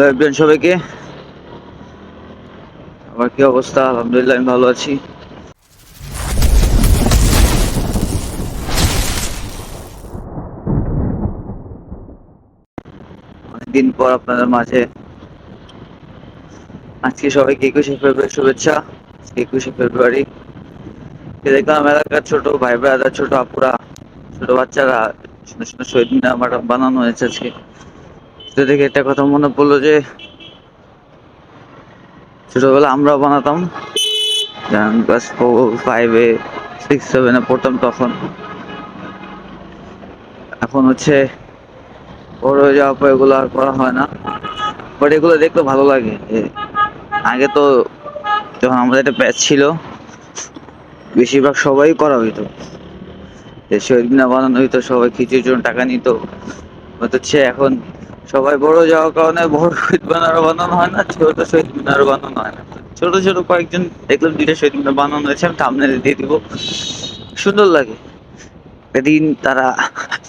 Hello সবাইকে। আমার কি অবস্থা? আলহামদুলিল্লাহ, আমি ভালো আছি। পর আপনাদের মাঝে। আজকে সবাইকে একুশে ফেব্রুয়ারি শুভেচ্ছা। একুশে ফেব্রুয়ারি। দেখলাম এলাকার ছোট ভাই ব্রাদার, ছোট আপুরা, ছোট বাচ্চারা সুন্দর সুন্দর শহীদ মিনার বানানো হয়েছে আজকে। সেটা দেখে একটা কথা মনে পড়ল যে, ছোটবেলা আমরাও বানাতাম ক্লাস ফোর ফাইভে সিক্স সেভেনে পড়তাম তখন। এখন হচ্ছে, বড় হয়ে যাওয়ার পর এগুলো আর করা হয় না। বাট এগুলো দেখতে ভালো লাগে। আগে তো যখন আমাদের একটা ব্যাচ ছিল, বেশিরভাগ সবাই করা হইতো। শহীদ মিনার বানানো হইতো, সবাই খিচুড়ির জন্য টাকা নিত। হচ্ছে এখন সবাই বড় যাওয়ার কারণে বড় শহীদ মিনার বানানো হয় না, ছোট শহীদ মিনার বানানো হয় না। ছোট ছোট কয়েকজন দেখলাম দুইটা শহীদ মিনার বানানো হয়েছে, আমি সামনে দিয়ে দিব। সুন্দর লাগে। একদিন তারা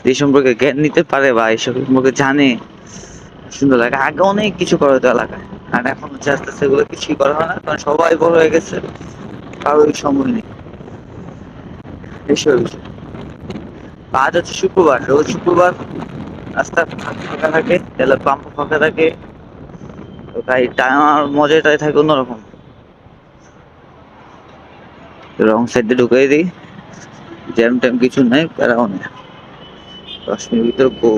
এই সম্পর্কে জ্ঞান নিতে পারে বা এইসব সম্পর্কে জানে। সুন্দর লাগে। আগে অনেক কিছু করা হতো এলাকায়। আর এখন হচ্ছে আস্তে আস্তে এগুলো কিছুই করা হয় না, কারণ সবাই বড় হয়ে গেছে। কারোই সময় নেই। এসব আজ হচ্ছে শুক্রবার, রোজ শুক্রবার। রাস্তা ফাঁকা থাকে তেলের পাম্প ফাঁকা থাকে। তাই টানার মজাটাই থাকে অন্যরকম। রং সাইডে ঢুকিয়ে দিই। জ্যাম ট্যাম কিছু নাই প্যারাও নেই। দশ ভিতর গো।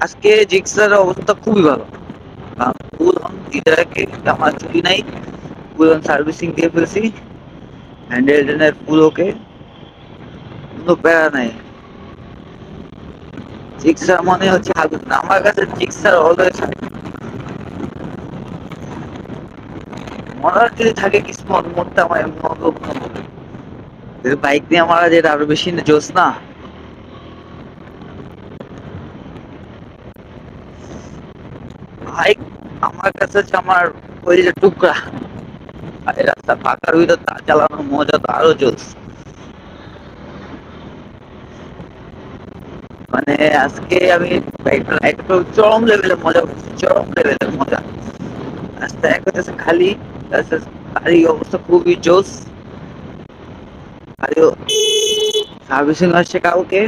আজকে জিক্সার অবস্থা খুবই ভালো। আমার ছুটি নাই। অন সার্ভিসিং দিয়ে ফেলছি। Handle full okay. কোনো প্যারা নাই। জিক্সার মনে হচ্ছে আগুন আমার কাছে জিক্সার অলওয়েজ যদি থাকে কিসমত মরতে আমার বাইক নিয়ে মারা যেটা আরও বেশি জোস না। বাইক আমার কাছে হচ্ছে আমার ওই যে টুকরা। রাস্তা ফাঁকার ভিতর তা চালানোর মজা তো আরও জোস মানে আজকে আমি একটু চরম লেভেলের মজা চরম লেভেলের মজা। রাস্তা এক হচ্ছে খালি অবস্থা খুবই জোস। সার্ভিসিং আসছে কাউকে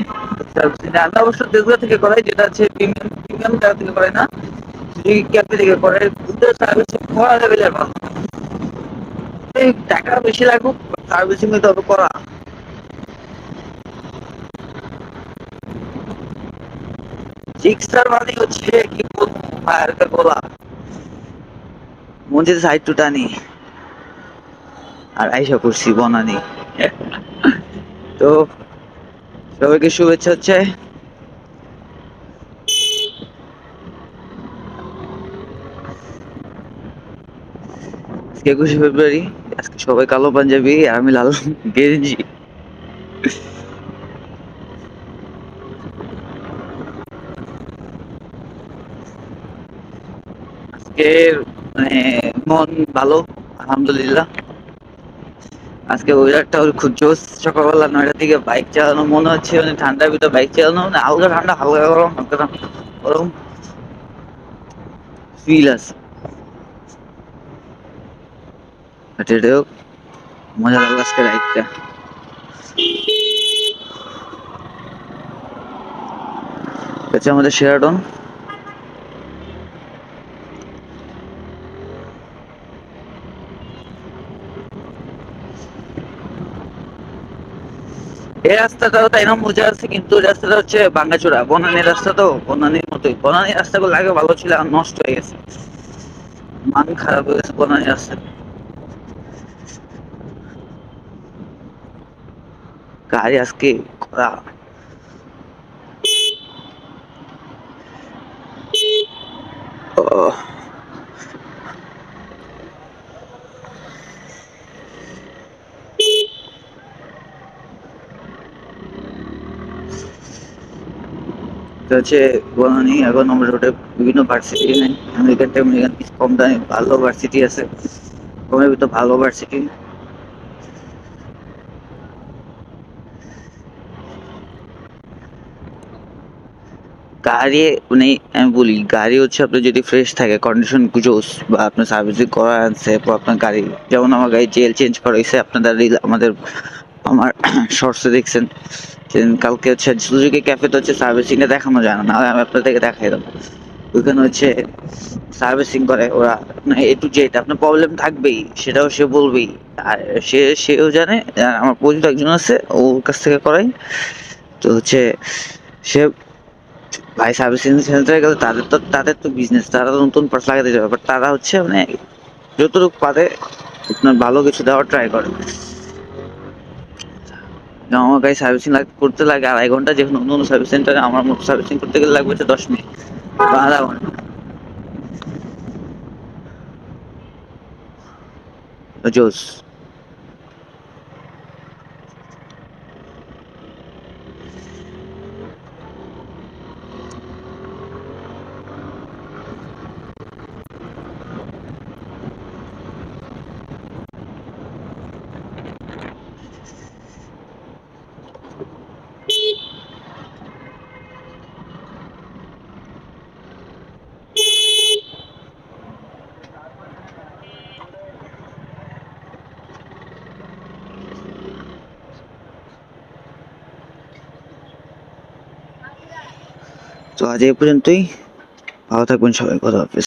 সার্ভিসিং আমি অবশ্য দেশগুলো থেকে করাই, যেটা হচ্ছে প্রিমিয়াম প্রিমিয়াম জায়গা থেকে করে না সুযোগি ক্যাফে থেকে করে দুটো সার্ভিসিং করা লেভেলের ভালো টাকা বেশি লাগুক সার্ভিসিং হবে করা জিক্সার মানে হচ্ছে কি টু টানি। আর আইসা করছি বনানি। তো সবাইকে শুভেচ্ছা হচ্ছে। একুশে ফেব্রুয়ারি, আজকে সবাই কালো পাঞ্জাবি, আর আমি লাল গেঞ্জি। আজকে মানে মন ভালো, আলহামদুলিল্লাহ। আজকে ওয়েদারটা খুব জোস সকালবেলা নয়টার দিকে বাইক চালানো, মনে হচ্ছে মানে ঠান্ডার ভিতরে বাইক চালানো মানে হালকা ঠান্ডা, হালকা গরম হালকা গরম। ফিল আছে। এটাও মজা লাগল আজকে হচ্ছে আমাদের শেরাটন এই রাস্তাটাও তাই না মজা আছে, কিন্তু রাস্তাটা হচ্ছে ভাঙ্গাচোরা। বনানীর রাস্তা তো, বনানীর মতোই। বনানীর রাস্তাগুলো আগে ভালো ছিল নষ্ট হয়ে গেছে। মান খারাপ হয়ে গেছে বনানীর রাস্তা। গাড়ি আজকে করা ও। এটা হচ্ছে এখন আমরা রোডে বিভিন্ন ভার্সিটি নেই আমেরিকান টাইম কিছু কম দামে ভালো ভার্সিটি আছে। কমের ভিতর ভালো ভার্সিটি গাড়ি মানে আমি বলি, গাড়ি হচ্ছে আপনার যদি ফ্রেশ থাকে কন্ডিশন জোস বা আপনার সার্ভিসিং করা আপনার গাড়ি, যেমন আমার গাড়ি জেল চেঞ্জ করা হয়েছে, আপনাদের আমাদের আমার শর্টসে দেখছেন। কালকে হচ্ছে সুজুকি ক্যাফেতে হচ্ছে সার্ভিসিংটা দেখানো যায় না আমি আপনাদেরকে দেখাই দেবো। ওইখানে হচ্ছে সার্ভিসিং করে ওরা এ টু জেড আপনার প্রবলেম থাকবেই, সেটাও সে বলবেই। আর সে, সেও জানে আমার পরিচিত একজন আছে, ওর কাছ থেকে করাই। তো হচ্ছে সে ভাই সার্ভিসিং সেন্টারে গেলে তাদের তো তাদের তো বিজনেস তারা তো নতুন পার্স লাগাতে যাবে। বাট তারা হচ্ছে মানে যতটুকু পারে আপনার ভালো কিছু দেওয়ার ট্রাই করে। আমার গাড়ি সার্ভিসিং করতে লাগে আড়াই ঘণ্টা যেখানে অন্য অন্য সার্ভিস সেন্টারে আমার মতো সার্ভিসিং করতে গেলে লাগবে হচ্ছে দশ মিনিট। বা আধা ঘণ্টা। জোস। তো আজ এ পর্যন্তই। ভালো থাকবেন সবাই কথা হাফেজ